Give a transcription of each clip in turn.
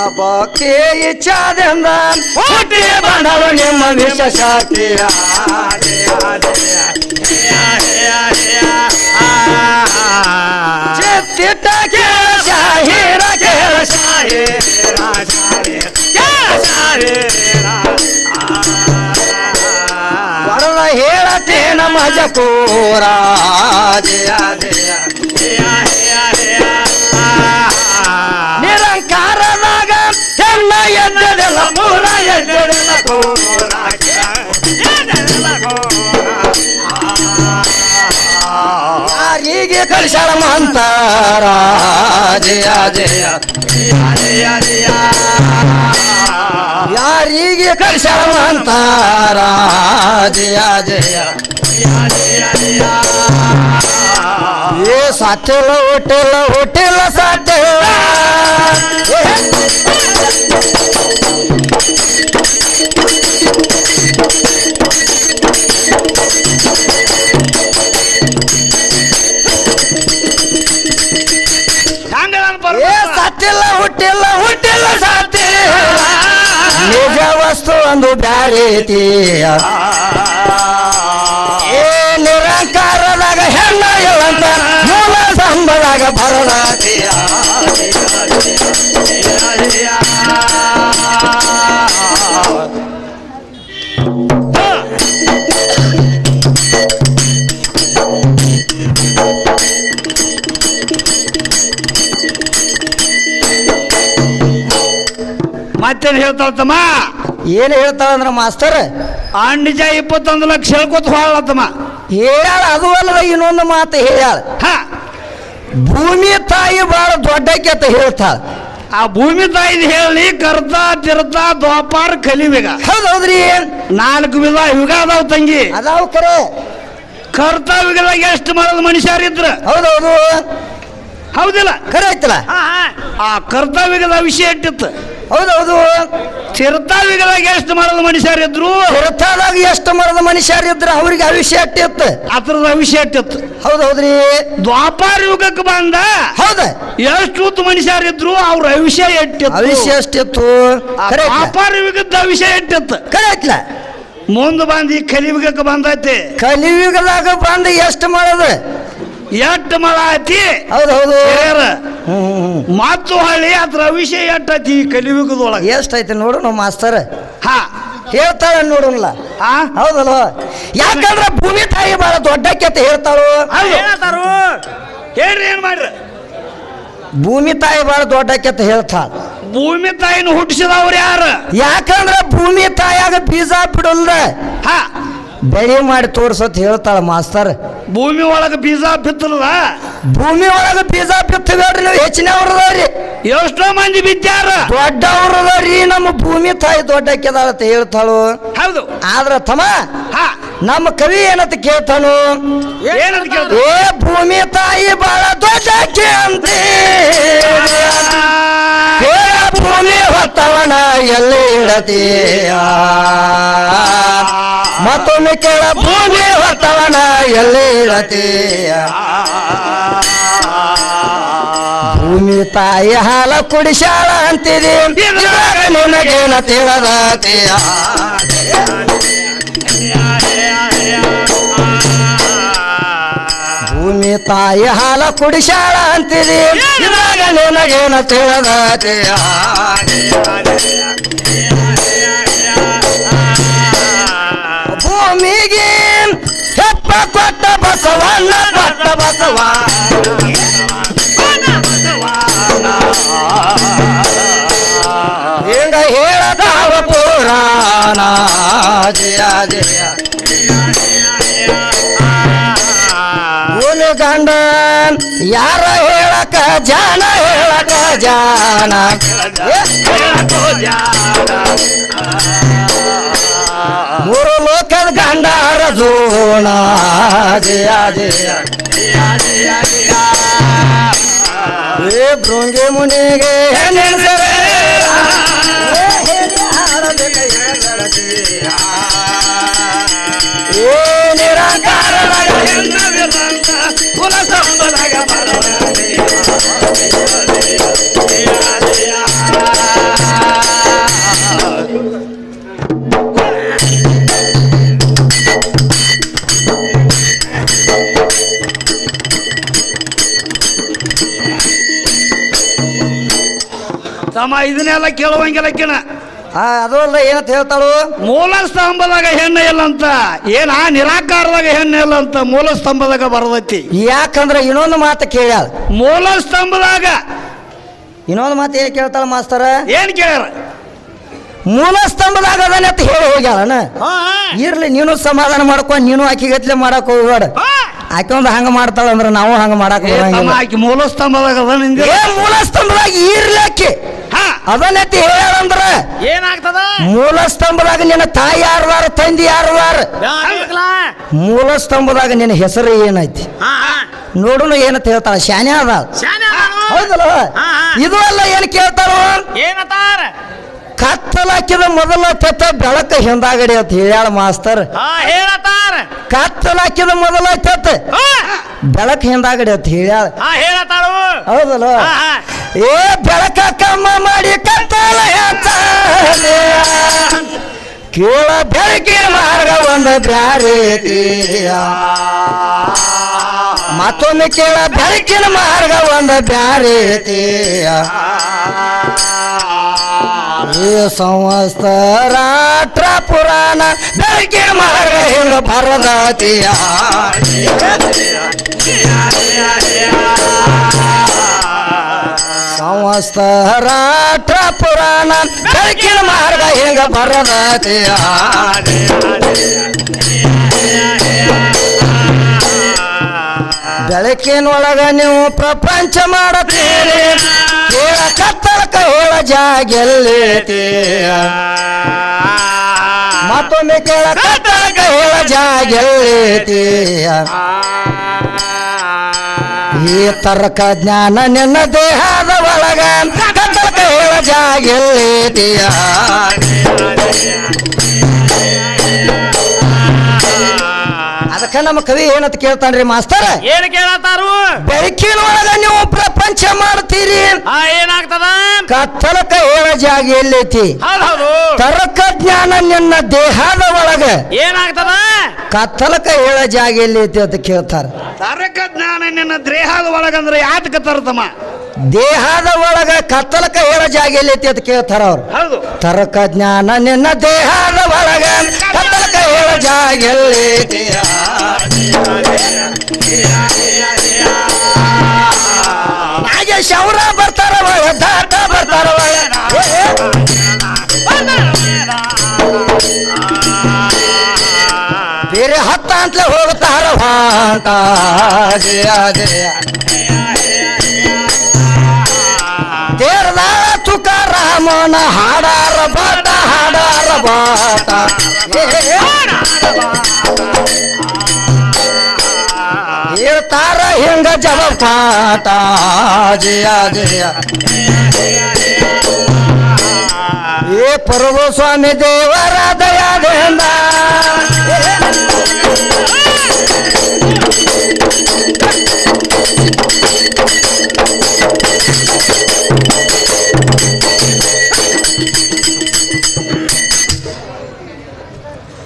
ನನ್ನ ಭಕ್ತಿ ಇಚ್ಛಾದಿಂದ ಹುಟ್ಟಿ ಬಂದಳು ನಿಮ್ಮ ವಿಷ ಶಕ್ತಿಯ ಚಿತ್ತಿಟ್ಟ ಜಯ ಜಯ ನಿರಂಕಾರನಾಗ ಕಳಿಸಳ ಮಂತಾರ ಜಯ ಜಯ. ಯಾರಿಗೆ ಕಳಿಸಳ ಮಂತಾರ ಜಯ ಜಯ. ಏ ಸಾಧ್ಯಲ್ಲ ಹುಟ್ಟಿಲ್ಲ ಹುಟ್ಟಿಲ್ಲ ಸಾಧ್ಯ ಸತ್ತಿಲ್ಲ ಹುಟ್ಟಿಲ್ಲ ಹುಟ್ಟಿಲ್ಲ ಸಾತಿ ನಿಜ ವಸ್ತು ಒಂದು ಬ್ಯಾರೀತಿ ಏ ನಿರಂಕಾರದಾಗ ಹೆಣ್ಣ ಇಲ್ಲಂತ ಮೂಲ ಸಂಬಳಾಗ ಬರಲಾತಿಯ ಮತ್ತೇನ್ ಹೇಳ್ತಾಳ ತಮ್ಮ ಹೇಳ್ತಾಳ ಅಂದ್ರೆ ಮಾಸ್ತರ್ ಅಂಡಿಜ ಇಪ್ಪತ್ತೊಂದು ಲಕ್ಷ ಹೇಳ್ಕೊತ ಹೋಗ್ಲತ್ತಮ್ಮ ಹೇಳ ಅದು ಅಲ್ಲದ ಇನ್ನೊಂದು ಮಾತು ಹೇಳ ಹ. ಭೂಮಿ ತಾಯಿ ಬಹಳ ದೊಡ್ಡ ಅಂತ ಹೇಳ್ತಾಳ. ಆ ಭೂಮಿ ತಾಯಿ ಹೇಳಿ ಕರ್ತ ತಿರ್ತ ದ್ವಾಪಾರ ಕಲಿಬೇಗ ಹೌದೌದ್ರಿ ಹೌದ್ರಿ. ನಾಲ್ಕು ವಿಧ ಯುಗ ಅದಾವ ತಂಗಿ. ಅದಾವ ಕರೆ. ಕರ್ತ ಯುಗದಾಗ ಎಷ್ಟು ಮರದ ಮನುಷ್ಯರಿದ್ರ ಹೌದೌದು ಹೌದಿಲ್ಲ? ಕರೆ ಐತಲ್ಲ ಆ ಕರ್ತವ್ಯದ ವಿಷಯ ಇಟ್ಟಿತ್ತು. ಹೌದೌದು. ಚಿರತಾವಿಗಳಾಗಿ ಎಷ್ಟು ಮರದ ಮನುಷ್ಯರಿದ್ರು? ಹೊರತಾದಾಗ ಎಷ್ಟು ಮರದ ಮನುಷ್ಯರಿದ್ರ ಅವ್ರಿಗೆ ಅವಿಷ್ಯ ಅಟ್ಟಿತ್ತು ಅದ್ರದ ಅಟ್ಟಿತ್ತು ಹೌದು ಹೌದ್ರಿ ದ್ವಾಪಾರ ಯುಗಕ್ಕೆ ಬಂದ ಹೌದ. ಎಷ್ಟು ಮನುಷ್ಯರು ಮನುಷ್ಯರಿದ್ರು ಅವ್ರ ಅವಿಷ್ಯ ಇಟ್ಟಿತ್ತು ಅವಿಷ್ಯ ಐತ್ಲ? ದ್ವಾಪಾರ ಯುಗದ ಅವಿಷ್ಯ ಇಟ್ಟಿತ್ತು ಕರೆ ಐತ್ಲ ಮುಂದೆ ಬಂದು ಈ ಕಲಿಯುಗಕ್ಕೆ ಬಂದೈತಿ. ಕಲಿಯುಗದಾಗ ಬಂದು ಎಷ್ಟು ಮಾಡದ ಎಟ್ಟು ಮಳ ಐತಿ ಹೌದು ಹಿರಿಯರ. ಹ್ಮ್ ಹ್ಮ್, ಹ್ಮ್. ಮಾತು ಹಳ್ಳಿ ಅದ್ರ ವಿಷಯ ಎಟ್ಟೈತಿ ಈ ಕಲಿಯುಗದೊಳಗೆ? ಎಷ್ಟೈತಿ ನೋಡು ನಮ್ಮ ಮಾಸ್ತರ್. ಹಾ. ಹೇಳ್ತಾಳ ನೋಡಲ್ಲ ಹಾ ಹೌದಲ್ವ? ಯಾಕಂದ್ರೆ ಭೂಮಿ ತಾಯಿ ಬಹಳ ದೊಡ್ಡಕ್ಕೆ ಅಂತ ಹೇಳ್ತಾಳು. ಹೇಳ್ತಾರು. ಹೇಳ್ರಿ ಏನ್ ಮಾಡ್ರಿ? ಭೂಮಿ ತಾಯಿ ಬಹಳ ದೊಡ್ಡಕ್ಕೆ ಕೆತ್ತ ಹೇಳ್ತಾಳ. ಭೂಮಿ ತಾಯಿನ ಹುಟ್ಟಿಸಿದವ್ರು ಯಾರು? ಯಾಕಂದ್ರೆ ಭೂಮಿ ತಾಯಾಗ ಬೀಜ ಬಿಡಲ್ರ. ಹಾ. ಬೆಳೆ ಮಾಡಿ ತೋರ್ಸತ್ ಹೇಳ್ತಾಳ ಮಾಸ್ತರ್. ಭೂಮಿ ಒಳಗೆ ಬೀಜ ಬಿತ್ತಲ್ಲ ಭೂಮಿ ಒಳಗ ಬೀಜ ಬಿತ್ತಬೇಡ್ರಿ ನೀವು ಹೆಚ್ಚಿನವ್ರದವ್ರಿ ಎಷ್ಟೋ ಮಂದಿ ಬಿದ್ದಾರ. ದೊಡ್ಡವ್ರದವ್ರಿ ನಮ್ಮ ಭೂಮಿ ತಾಯಿ ದೊಡ್ಡಕ್ಕೆದಾಳ ಅಂತ ಹೇಳ್ತಾಳು. ಹೌದು. ಆದ್ರ ತಮ್ಮ ನಮ್ಮ ಕವಿ ಏನಂತ ಕೇಳ್ತಾನು? ಏನಂತ? ಏ ಭೂಮಿ ತಾಯಿ ಬಹಳ ದೊಡ್ಡಕ್ಕೆ ಅಂತೆ ಭೂಮಿ ಹೊತ್ತವನ ಎಲ್ಲಿ ಇಡತೀಯ? ಮತ್ತೊಮ್ಮೆ ಕೇಳ ಭೂಮಿ ಹೊತ್ತವನ ಎಲ್ಲಿ ಇಡತೀಯ? ಭೂಮಿ ತಾಯಿ ಹಾಲ ಕುಡಿಸಾಳ ಅಂತಿದೆ ನಿನಗೇನ ತಿಳಿದಾತೀಯ? ತಾಯಿ ಹಾಲ ಕುಡಿಸಾಳ ಅಂತಿದೆ. ಇವಾಗ ನಿನಗೇನ ತಿಳಿದಾತೀಯ ಭೂಮಿಗೆ ಹೆಪ್ಪ ಕೊಟ್ಟ ಬಸವಣ್ಣ, ಕೊಟ್ಟ ಬಸವ. ಹಿಂಗ ಹೇಳದಾವ ಪುರಾಣ? ಜಯ ಜಯ. ಹೇಳಕ ಜಾನ ಹೇಳಕ ಜಾನ ಮೂರು ಲೋಕದ ಗಂಡ ಅರಜೋಣ ಜಯ ಜಯ ಏ ಭೃಂಗಿ ಮುನಿಗೆ ನೆನೆಸರೆ ಏ ತಮ್ಮ ಇದನ್ನೆಲ್ಲ ಕೇಳುವಂಗಿಲ್ಲ ಕಿಣ ಆ, ಅದು ಅಲ್ಲ ಏನಂತ ಹೇಳ್ತಾಳು? ಮೂಲ ಸ್ತಂಭದಾಗ ಹೆಣ್ಣು ಇಲ್ಲ ಅಂತ ಏನ ನಿರಾಕಾರದಾಗ ಹೆಣ್ಣು ಇಲ್ಲ ಅಂತ ಮೂಲ ಸ್ತಂಭದಾಗ ಬರದೈತಿ. ಯಾಕಂದ್ರೆ ಇನ್ನೊಂದು ಮಾತು ಕೇಳ್ಯಾಳ. ಮೂಲ ಸ್ತಂಭದಾಗ. ಇನ್ನೊಂದು ಮಾತು ಏನು ಕೇಳ್ತಾಳ ಮಾಸ್ತರ? ಏನ್ ಕೇಳ್ಯಾರ? ಮೂಲ ಸ್ತಂಭದಾಗ ಅದನ್ನ ಅಂತ ಹೇಳಿ ಹೋಗ್ಯಾಳನ. ಇರ್ಲಿ ನೀನು ಸಮಾಧಾನ ಮಾಡ್ಕೊ ನೀನು ಆಕಿ ಗತ್ಲೆ ಮಾಡಕ್ ಹೋಗ್ಬೇಡ. ಆಕೆ ಒಂದು ಹಂಗ ಮಾಡ್ತಾಳ ಅಂದ್ರೆ ನಾವು ಹಂಗ ಮಾಡಕ್ ಏ ತಮ್ಮ ಹೋಗಂಗಿಲ್ಲ. ಆಕಿ ಮೂಲ ಸ್ತಂಭದಾಗ ಅದ ನಿಂದ? ಏ ಮೂಲ ಸ್ತಂಭದಾಗ ಇರ್ಲಿ ಆಕಿ. ಹಾ ಅದನ್ನತಿ ಹೇಳಂದ್ರ ಏನಾಗ್ತದ? ಮೂಲ ಸ್ತಂಭದಾಗ ನಿನ್ನ ತಾಯಿ ಯಾರದಾರ ತಂದಿ ಯಾರದಾರ? ಮೂಲ ಸ್ತಂಭದಾಗ ನಿನ್ನ ಹೆಸರು ಏನೈತಿ? ನೋಡುನು ಏನಂತ ಹೇಳ್ತಾಳ? ಶಾನೆ ಅದ ಹೌದಲ್ಲ? ಇದು ಅಲ್ಲ ಏನು ಕೇಳ್ತಾರ? ಏನತಾರ? ಕತ್ತಲಾಕಿದ ಮೊದಲ ತೆತ್ತ ಬೆಳಕ ಹಿಂದಾಗಡಿ ಅಂತ ಹೇಳ್ಯಾಳ ಮಾಸ್ತರ್. ಹೇಳತಾರ. ಕತ್ತಲಾಕಿದ ಮೊದಲ ತೆತ್ತ ಬೆಳಕ ಹಿಂದಾಗಡಿ ಅಂತ ಹೇಳ್ಯಾಳ. ಹೇಳತಾಳು ಹೌದಲ್ಲ? ಏ ಬೆಳಕ ಕಮ್ಮ ಮಾಡಿ ಕತ್ತಲ. ಕೇಳ ಬೆಳಕಿನ ಮಾರ್ಗ ಒಂದು ಬ್ಯಾರೆ. ಮತ್ತೊಮ್ಮೆ ಕೇಳ ಬೆಳಕಿನ ಮಾರ್ಗ ಒಂದು ಬ್ಯಾರೆ. ಈ ಸಂವಸ್ತ ರಾಷ್ಟ್ರ ಪುರಾಣ ಬೆಳಕಿನ ಮಾರ್ಗ ಹಿಂಗ ಬರದಾತಿಯ ಸಂವಸ್ತ ರಾಷ್ಟ್ರ ಪುರಾಣ ಬೆಳಕಿನ ಮಾರ್ಗ ಹಿಂಗ ಬರದಾತಿಯ ಬೆಳಕಿನೊಳಗ ನೀವು ಪ್ರಪಂಚ ಮಾಡುತ್ತೀರಿ. ಕೇಳ ಕತ್ತಲಕ ಹೋಳ ಜಾಗೆಲ್ಲೈತಿಯ ಮತ್ತೊಮ್ಮೆ ಕೇಳ ಕತ್ತಲಕ ಹೋಳ ಜಾಗೆಲ್ಲೈತಿಯ ಈ ತರ್ಕ ಜ್ಞಾನ ನಿನ್ನ ದೇಹದ ಒಳಗ ಕತ್ತಲಕ ಹೋಳ ಜಾಗೆಲ್ಲೈತಿಯ ಅದಕ್ಕ ನಮ್ಮ ಕವಿ ಏನಂತ ಕೇಳ್ತಾನ್ರಿ ಮಾಸ್ತರ್? ಏನ್ ಕೇಳತ್ತಾರು? ಬೆಳಕಿನ ಒಳಗ ನೀವು ಪ್ರಪಂಚ ಮಾಡ್ತೀರಿ. ಆ ಏನಾಗ್ತದ? ಕತ್ತಲಕ ಹೇಳ ಜಾಗ ಎಲ್ಲೈತಿ. ತರಕ ಹೌದು. ತರ್ಕ ಜ್ಞಾನ ನಿನ್ನ ದೇಹದ ಒಳಗ. ಏನಾಗ್ತದ? ಕತ್ತಲಕ ಹೇಳ ಜಾಗ ಎಲ್ಲೈತಿ ಅಂತ ಕೇಳ್ತಾರ. ತರಕ ಜ್ಞಾನ ನಿನ್ನ ದೇಹದ ಒಳಗಂದ್ರೆ ಯಾತಕ ತರ್ತಮ್ಮ ದೇಹದ ಒಳಗ ಕತ್ತಲಕ ಹೇಳ ಜಾಗ ಎಲ್ಲೈತಿ ಅಂತ ಕೇಳ್ತಾರ ಅವ್ರು ತರ್ಕ ಜ್ಞಾನ ನಿನ್ನ ದೇಹದ ಒಳಗ ಕತ್ತಲಕ ಹೇಳ ಜಾಗ ಎಲ್ಲೈತಿ ನಾಗೇಶ್ ಅವರ ಬರ್ತಾರ ಬರ್ತಾರವ ದಾಟ ಬರ್ತಾರ ಏ. ಬೇರೆ ಹತ್ತ ಅಂತಲೇ ಹೋಗ್ತಾರ ಹಾಂಟ ಜಯ ಜಯ ತುಕಾರಾಮನ ಹಾಡಾರ ಬಾಟ ಹಾಡಾರ ಬಾಟ ಏ, ಏ, ಏ. ಹೇಳ್ತಾರ ಹಿಂಗ ಜವ ಪಾಟ ಜಯ ಜಯ ಏ ಪರ್ವ ಸ್ವಾಮಿ ದೇವರ ದಯಾದಿಂದ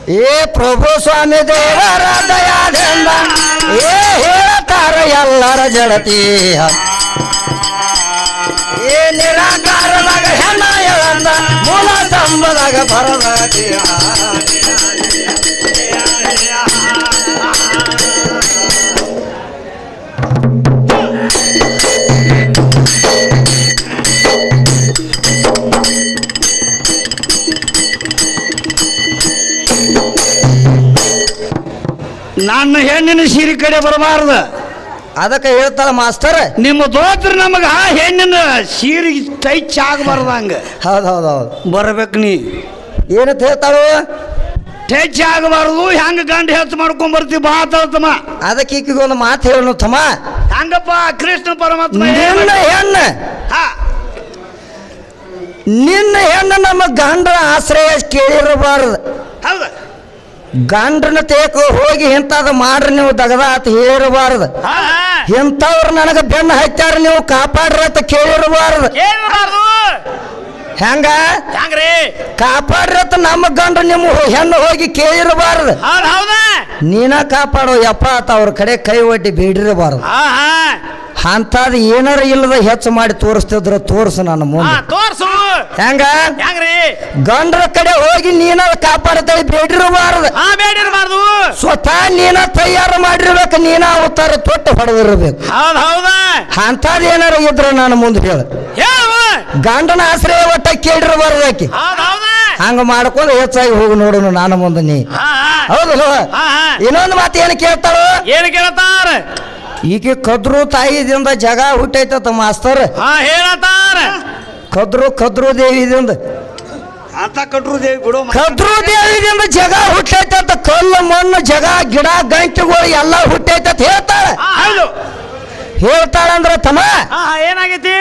ಏ ಪ್ರಭು ಸ್ವಾಮಿ ದೇವರ ದಯಾದಿಂದ, ಏ ಹೇಳ್ತಾರ ಎಲ್ಲರ ಜಡತಿ ಏ ನಿರಾಕಾರದಾಗ ಹೆಣ್ಣ ಎಳಂದ ಮೂಲ ಸ್ತಂಭದಾಗ ಬರದಾತಿ ಹೆಣ್ಣಿನ ಸೀರೆ ಕಡೆ ಬರಬಾರ್ದು. ಅದಕ್ಕೆ ಹೇಳ್ತಾರ ಮಾಸ್ತರ್ ನಿಮ್ಮ ದೋತ್ರ ನಮಗ ಆ ಹೆಣ್ಣಿನ ಸೀರೆ ಟೈಚ್ ಆಗಬಾರ್ದಂಗ ಹೌದು ಹೌದು ಹೌದು. ಬರ್ಬೇಕು ನೀ. ಏನಂತ ಹೇಳ್ತಾಳು? ಟಚ್ ಆಗಬಾರ್ದು ಹೆಂಗ ಗಂಡ ಹೆಚ್ಚು ಮಾಡ್ಕೊಂಡ್ ಬರ್ತೀವಿ ಬಾ ತಮ್ಮ. ಅದಕ್ಕೆ ಈಕಿಗೆ ಒಂದು ಮಾತು ಹೇಳೋಣ ತಮ್ಮ. ಹಂಗಪ್ಪ ಕೃಷ್ಣ ಪರಮಾತ್ಮ ನಿನ್ನ ಹೆಣ್ಣ. ಹಾ. ನಿನ್ನ ಹೆಣ್ಣು ನಮ್ಮ ಗಂಡನ ಆಶ್ರಯ ಕೇಳಿರಬಾರದು. ಹೌದು. ಗಂಡನ ತೇಕ ಹೋಗಿ ಇಂಥದ್ದು ಮಾಡ್ರಿ ನೀವು ದಗದ ಅಂತ ಹೇಳಿರಬಾರದು ಇಂಥವ್ರು ನನಗೆ ಬೆನ್ನ ಹಚ್ಚಾರ ನೀವು ಕಾಪಾಡ್ರ ಅಂತ ಕೇಳಿರಬಾರದು. ಹೆಂಗ? ಹೆಂಗ್ರಿ? ಕಾಪಾಡ್ರಿ ಅಂತ ನಮ್ಮ ಗಂಡ ನಿಮ್ಮ ಹೆಣ್ಣು ಹೋಗಿ ಕೇಳಿರಬಾರದು. ನೀನ ಕಾಪಾಡೋ ಯಪ್ಪ ಅಂತ ಅವ್ರ ಕಡೆ ಕೈ ಒಡ್ಡಿ ಬೀಡಿರಬಾರದು ಅಂಥದ್ದು ಏನಾರ ಇಲ್ಲದ ಹೆಚ್ಚು ಮಾಡಿ ತೋರಿಸ್ತಿದ್ರ ತೋರ್ಸು ನನ್ನ ಮುಂದೆ. ತೋರ್ಸು. ಹೆಂಗ? ಹೆಂಗ್ರಿ? ಗಂಡ್ರ ಕಡೆ ಹೋಗಿ ನೀನ ಕಾಪಾಡ್ತಾಳೆ ಬೇಡಿರಬಾರದು ಆ ಬೇಡಿರಬಾರದು ಸ್ವತಃ ನೀನ ತಯಾರು ಮಾಡಿರ್ಬೇಕು ನೀನ ಅವತಾರ ತೊಟ್ಟು ಹೊಡೆದಿರ್ಬೇಕು. ಹೌದ್ ಹೌದಾ. ಅಂಥದ್ದು ಏನಾರ ಇದ್ರ ನಾನು ಮುಂದೆ ಹೇಳ. ಗಂಡನ ಆಶ್ರಯ ಒಟ್ಟ ಕೇಳಿರಬಾರ್ದು ಆಕಿ. ಹಂಗ ಮಾಡ್ಕೊಂಡು ಹೆಚ್ಚಾಗಿ ಹೋಗಿ ನೋಡೋಣ ನಾನು ಮುಂದೆ ನೀ. ಹೌದಲ್ಲ ಇನ್ನೊಂದು ಮಾತು ಏನು ಕೇಳ್ತಾರ ಏನು ಕೇಳ್ತಾರ? ಈಕೆ ಕದ್ರು ತಾಯಿದಿಂದ ಜಗ ಹುಟ್ಟೈತ ಮಾಸ್ತರ್. ಹೇಳತಾರ ಕದ್ರು ಕದ್ರು ದೇವಿದಿಂದ ಅಂತ ಕಟ್ರು ದೇವಿ ಬಿಡು ಕದ್ರು ದೇವಿದಿಂದ ಜಗ ಹುಟ್ಟೈತತ ಕಲ್ಲು ಮಣ್ಣು ಜಗ ಗಿಡ ಗಂಟುಗಳು ಎಲ್ಲ ಹುಟ್ಟೈತೆ ಅಂತ ಹೇಳ್ತಾಳೆ. ಹೌದು. ಹೇಳ್ತಾಳಂದ್ರ ತಮ್ಮ. ಏನಾಗೈತಿ?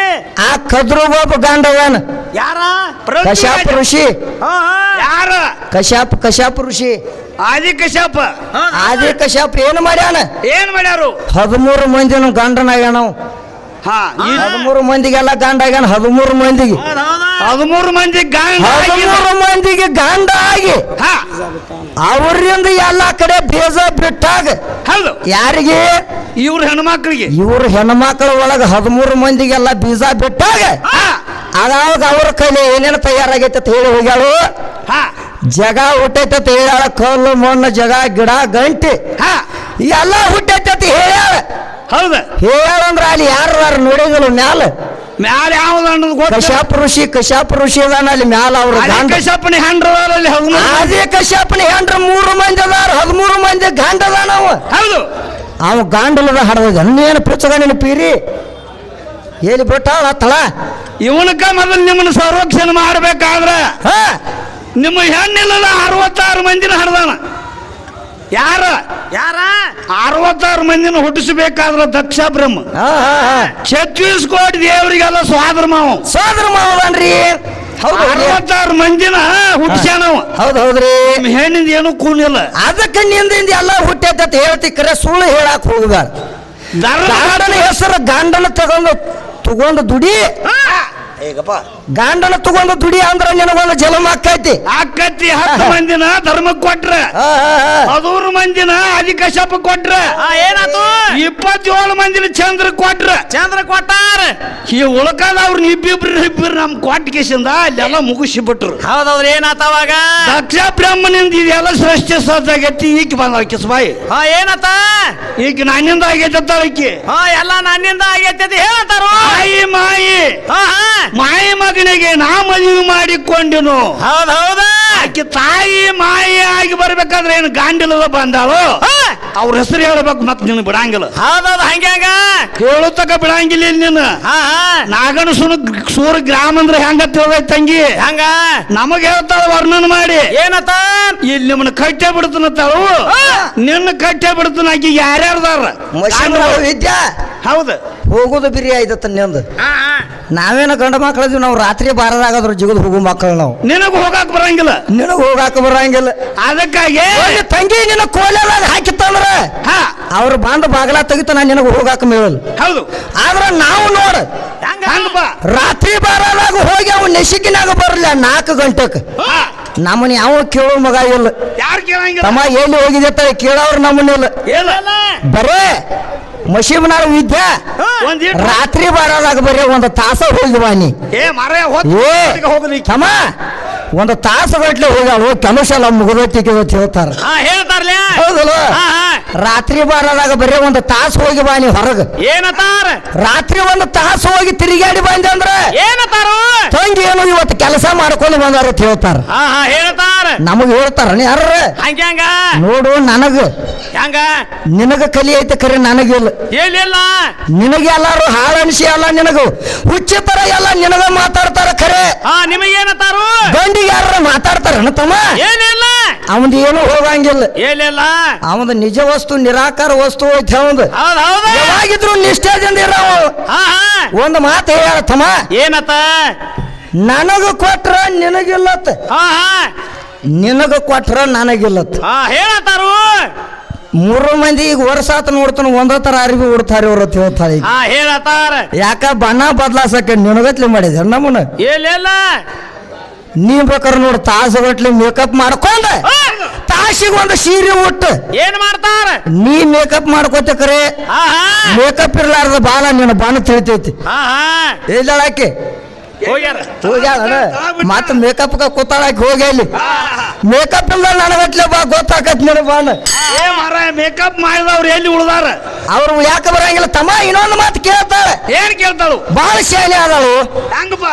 ಆ ಕದ್ರು ಒಬ್ಬ ಗಂಡವನ ಯಾರ? ಕಶಾಪ ಋಷಿ. ಯಾರ? ಕಶಾಪ್ ಕಶ್ಯಪ ಋಷಿ. ಆದಿ ಕಶ್ಯಾಪ. ಆದಿ ಕಶ್ಯಾಪ ಏನು ಮಾಡ್ಯಾನ? ಏನ್ ಮಾಡ್ಯಾರು? ಹದಿಮೂರು ಮಂದಿನ ಗಂಡನಾಗ್ಯಾನ ಅವ. ಹಾ ಈ ಹದಿಮೂರು ಮಂದಿಗೆಲ್ಲ ಗಂಡ ಆಗ್ಯಾನ? ಹದಿಮೂರು ಮಂದಿಗೆ. ಹೌದ್ ಹೌದ ಹದಿಮೂರು ಮಂದಿ ಗಾಂಡ ಹದಿಮೂರು ಮಂದಿಗೆ ಗಂಡ ಆಗಿ. ಹಾ. ಅವರಿಂದ ಎಲ್ಲ ಕಡೆ ಬೇಜ ಬಿಟ್ಟಾಗ ಹೌದು. ಯಾರಿಗೆ? ಇವ್ರ ಹೆಣ್ಮಕ್ಳಿಗೆ. ಇವ್ರ ಹೆಣ್ಮಕ್ಳ ಒಳಗ ಹದಿಮೂರು ಮಂದಿಗೆಲ್ಲ ಬೀಜ ಬಿಟ್ಟಾಗ ಹಾ. ಅದಾಗ ಅವ್ರ ಕೈಲಿ ಏನೇನು ತಯಾರಾಗೈತೆ ಅಂತ ಹೇಳಿ ಹೋಗ್ಯಾಳು? ಹಾ. ಜಗ ಹುಟ್ಟೈತೆ ಅಂತ ಹೇಳ್ಯಾಳ ಕಲ್ಲು ಮಣ್ಣು ಜಗ ಗಿಡ ಗಂಟಿ. ಹಾ. ಎಲ್ಲ ಹುಟ್ಟೈತೆ ಅಂತ ಹೇಳ್ಯಾಳ. ಹೌದ. ಹೇಳಂದ್ರ ಅಲ್ಲಿ ಯಾರು ನೋಡಿದ್ರು ಮ್ಯಾಲ? ಮ್ಯಾಲ ಯಾವ್ದು ಅನ್ನೋದು ಗೊತ್ತ ಕಶ್ಯಪ ಋಷಿ ಕಶ್ಯಪ ಋಷಿ ಅದಾನ ಅಲ್ಲಿ ಮ್ಯಾಲ ಅವ್ರ ಗಂಡ ಕಶ್ಯಪನ ಹೆಂಡ್ರಲ್ಲಿ ಆದಿ ಕಶ್ಯಪನ ಹೆಂಡ್ರ ಮೂರು ಮಂದಿ ಅದಾರ ಹದಿಮೂರು ಮಂದಿ ಗಂಡ ಅದಾನ ಅವ. ಹೌದು. ಅವ ಗಾಂಡಲದ ಹಡದ ನೀನು ಪುಚ್ಚಗ ನಿನ್ನ ಪೀರಿ? ಎಲ್ಲಿ ಬಿಟ್ಟ ತಳ? ಇವನಕ ಮೊದಲು ನಿಮ್ಮನ್ನ ಸಂರಕ್ಷಣೆ ಮಾಡ್ಬೇಕಾದ್ರ ಹಾ. ನಿಮ್ಮ ಹೆಣ್ಣಿಲ್ಲದ ಅರವತ್ತಾರು ಮಂದಿನ ಹಡ್ದಾನ. ಯಾರ? ಯಾರ? ಅರವತ್ತಾರು ಮಂದಿನ ಹುಟ್ಟಿಸಬೇಕಾದ್ರ ದಕ್ಷ ಬ್ರಹ್ಮ ಛತ್ತೀಸ್ಗಢ ದೇವರಿಗೆಲ್ಲ ಸ್ವಾದ್ರ ಮಾವ. ಸ್ವಾದ್ರ ಮಾವನ್ರಿ ಹೌದು ಅರವತ್ತಾರು ಮಂದಿನ ಹುಟ್ಟಿಸ್ಯಾನವ. ಹೌದು ಹೌದ್ರಿ. ಹೆಣ್ಣಿಂದ ಏನು ಕೂನಿಲ್ಲ ಅದಕ್ಕೆ ನಿಂದಿಂದ ಎಲ್ಲ ಹುಟ್ಟೈತತ್ ಹೇಳ್ತಿ ಕರೆ ಸುಳ್ಳು ಹೇಳಕ್ ಗಂಡನ ಹೆಸರು ಗಂಡನ ತಗೊಂಡು ತಗೊಂಡು ದುಡಿ. ಗಂಡನ ತಗೊಂಡು ದುಡಿ ಅಂದ್ರ ನಿನಗೊಂದು ಜಲಮ ಆಕೈತಿ. ಆಕೈತಿ ಹತ್ತು ಮಂದಿನ ಧರ್ಮ ಕೊಟ್ರ. ಹದೂರು ಮಂದಿನ ಅಧಿಕಶಪ ಕೊಟ್ರ ಆ ಏನಾತು ಇಪ್ಪತ್ತೇಳು ಮಂದಿನ ಚಂದ್ರ ಕೊಟ್ರ. ಚಂದ್ರ ಕೊಟ್ಟಾರ. ಈ ಉಳ್ಕದವ್ರು ಇಬ್ಬಿಬ್ರು ಇಬ್ಬರು ನಮ್ ಕೊಟ್ಟ ಕೇಸಿಂದ ಅಲ್ಲೆಲ್ಲ ಮುಗಿಸಿ ಬಿಟ್ರು ಹೌದವ್ರ ಏನಾತವಾಗ ದಕ್ಷ ಬ್ರಹ್ಮನಿಂದ ಇದೆಲ್ಲ ಸೃಷ್ಟಿ ಸದ್ದಾಗೈತಿ ಈಕಿ ಬಂದ ಕಿಸ್ಬಾಯಿ ಹಾ ಏನಾತ ಈಗ ನನ್ನಿಂದ ಆಗೈತೆ ಈಕಿ. ಹಾ ಎಲ್ಲ ನನ್ನಿಂದ ಆಗೈತಿ ಹೇಳ್ತಾರ? ಮಾಯಿ ಮಾಯಿ. ಮಾಯಿ ಮಗನಿಗೆ ನಾ ಮದುವೆ ಮಾಡಿಕೊಂಡೆನು. ಹೌದ್ ಹೌದ. ಆಕೆ ತಾಯಿ ಮಾಯಿ ಆಗಿ ಬರ್ಬೇಕಾದ್ರೆ ಏನು ಗಾಂಡಿಲದ ಬಂದಾಳು? ಅವ್ರ ಹೆಸರು ಹೇಳ್ಬೇಕು ಮತ್ ನಿನ್ ಬಿಡಂಗಿಲ್ಲ. ಹೌದೌದು ಹಂಗ್ಯಾಂಗ ಕೇಳುತ್ತಕ ಬಿಡಂಗಿಲ್ಲ ನಿನ್ನ ನೀನು. ಹಾ ಹಾ. ನಾಗನ ಸುನ ಸೂರ ಗ್ರಾಮ ಅಂದ್ರೆ ಹೆಂಗ ತಿಳಿದೈತ್ ತಂಗಿ? ಹಂಗ? ನಮಗ್ ಹೇಳ್ತಾಳ ವರ್ಣನ ಮಾಡಿ. ಏನತ್ತ? ಇಲ್ಲಿ ನಿಮ್ಮನ್ನ ಕಟ್ಟೆ ಬಿಡ್ತನ ತಾವು ನಿನ್ನ ಕಟ್ಟೆ ಬಿಡ್ತನ ಆಕಿ ಯಾರ್ಯಾರ್ದಾರ? ವಿದ್ಯಾ ಹೌದು. ಹೋಗುದು ಬಿರಿ ಆಯ್ತತ್ತ ನಿಂದು. ನಾವೇನ ಗಂಡ ಮಕ್ಕಳದಿವಿ ನಾವು ರಾತ್ರಿ ಬಾರದಾಗದ್ರ ಜಿಗದ್ ಹೋಗು ಮಕ್ಕಳು ನಾವು. ನಿನಗೆ ಹೋಗಾಕ ಬರಂಗಿಲ್ಲ. ನಿನಗ ಹೋಗಾಕ ಬರಂಗಿಲ್ಲ. ಅದಕ್ಕಾಗಿ ತಂಗಿ ನಿನ್ನ ಕೋಲೆಲ್ಲ ಹಾಕಿತ್ತಂದ್ರ ಅವ್ರು ಅವ್ರ ಬಾಗಲ ಬಾಗಲ ನಾನು ನಿನಗ ಹೋಗಾಕ ಮೇಳಲ್ ಹೌದು. ಆದ್ರ ನಾವು ನೋಡ ರಾತ್ರಿ ಬಾರದಾಗ ಹೋಗಿ ಅವ್ ನೆಸಿಕಿನಾಗ ಬರಲ್ಲ ನಾಲ್ಕು ಗಂಟೆಕ್. ನಮ್ಮನ್ನ ಯಾವ ಕೇಳೋ ಮಗ ಇಲ್ಲ. ಯಾರು ಕೇಳಂಗಿಲ್ಲ? ತಮ್ಮ ಎಲ್ಲಿ ಹೋಗಿದೆ ಅಂತ ಕೇಳೋರು ನಮ್ಮನ್ನಿಲ್ಲ ಇಲ್ಲ. ಬರೇ ಮಶೀಬ್ನಾಳ ವಿದ್ಯಾ? ಒಂದ್ ರಾತ್ರಿ ಬರೋದಾಗ ಬರೀ ಒಂದು ತಾಸ ಹೋಗಿ ಬಾನಿ ಏ ಮರ ಏ ಹೋಗಲಿ ತಮ್ಮ. ಒಂದು ತಾಸು ಗಟ್ಲೆ ಹೋಗ್ಯಾಳು ಮುಗಿದೊಟ್ಟಿಗೆ ಹೇಳ್ತಾರೆ. ಹೇಳ್ತಾರ ಹೇಳ್ತಾರಲ್ಲ ಹೌದಲ್ಲ? ರಾತ್ರಿ ಬಾರದಾಗ ಬರೀ ಒಂದು ತಾಸು ಹೋಗಿ ಬಾನಿ ಹೊರಗ. ಏನತಾರ ರಾತ್ರಿ ಒಂದು ತಾಸು ಹೋಗಿ ತಿರುಗಾಡಿ ಬಂದೆ ಅಂದ್ರೆ ಏನತಾರು ತಂಗಿ ಏನು ಇವತ್ತು ಕೆಲಸ ಮಾಡ್ಕೊಂಡು ಬಂದಾರ ಅಂತ ಹೇಳ್ತಾರ. ಹಾ ಹಾ ಹೇಳ್ತಾರ. ನಮಗ್ ಹೇಳ್ತಾರ ಯಾರ ನೋಡು ನನಗ. ಹೆಂಗ? ನಿನಗ ಕಲಿ ಐತೆ ಕರೆ ನನಗಿಲ್ಲ ಏನಿಲ್ಲ ನಿನಗೆ ಎಲ್ಲಾರು ಹಾಳನಿಸಿ ಅಲ್ಲ ನಿನಗು. ಹುಚ್ಚಿ ತರ ಎಲ್ಲ ನಿನಗ ಮಾತಾಡ್ತಾರ ಖರೆ ಹಾ ನಿಮಗೇನತಾರು ಯಾರ ಮಾತಾಡ್ತಾರ ತಮ್ಮ? ಏನಿಲ್ಲ. ಅವನ್ದು ಏನು ಹೋಗಂಗಿಲ್ಲ. ಏನಿಲ್ಲ. ಅವಂದ ನಿಜ ವಸ್ತು ನಿರಾಕಾರ ವಸ್ತು ಐತೆ ಹೌದ ಯಾವಾಗಿದ್ರು ನಿಷ್ಠೆದಿಂದ ಇರವ ಹಾ ಹಾ. ಒಂದು ಮಾತು ಹೇಳ್ಯಾರ ತಮ್ಮ. ಏನತ ನನಗ ಕೊಟ್ರ ನಿನಗಿಲ್ಲತ್ತ ನಿನಗ ಕೊಟ್ರ ನನಗಿಲ್ಲತ್ತ ಹೇಳತ್ತಾರು. ಮೂರು ಮಂದಿ ಈಗ ವರ್ಷಾತ ನೋಡ್ತಾನ ಒಂದ ತರ ಅರಿವಿ ಉಡ್ತಾರೆ ಇವ್ರ ಹೇಳ್ತಾರೆ ಯಾಕ ಬಣ್ಣ ಬದ್ಲಾಸಕ್ಕೆ ನಿನಗತ್ಲೆ ಮಾಡಿದ ನಮ್ಮನ್ನ? ಎಲ್ಲಿಲ್ಲ ನೀ ಬೇಕಾದ್ರೆ ನೋಡು ತಾಸುಗಟ್ಲೆ ಮೇಕಪ್ ಮಾಡ್ಕೊಂಡ. ತಾಸಿಗೆ ಒಂದು ಸೀರೆ ಉಟ್ಟು. ಏನ್ ಮಾಡ್ತಾರ? ನೀ ಮೇಕಪ್ ಮಾಡ್ಕೋತಕ್ರೆ ಮೇಕಪ್ ಇರ್ಲಾರ್ದ ಬಾಲ ನಿನ್ನ ಬಾನ ತಿಳಿತೈತಿ. ಹೋಗ್ಯಾರ. ಹೋಗ್ಯಾಳ ಮತ್ತ ಮೇಕಪ್ ಕೂತಾಳಕ್ ಹೋಗಿ ಅಲ್ಲಿ ಮೇಕಪ್ ಇಲ್ಲ ನನಗಟ್ಲೆ ಬಾ ಗೊತ್ತಾಕತ್ ನಿನ್ನ ಬಾಣ. ಏ ಮಾರ ಮೇಕಪ್ ಮಾಡಿದವ್ರು ಎಲ್ಲಿ ಉಳ್ದಾರ? ಅವ್ರು ಯಾಕೆ ಬರಂಗಿಲ್ಲ? ತಮ್ಮ ಇನ್ನೊಂದು ಮಾತು ಕೇಳ್ತಾಳೆ. ಏನ್ ಕೇಳ್ತಾಳು? ಬಹಳ ಶೈಲಿ ಆದಳು. ಹೆಂಗಪ್ಪ?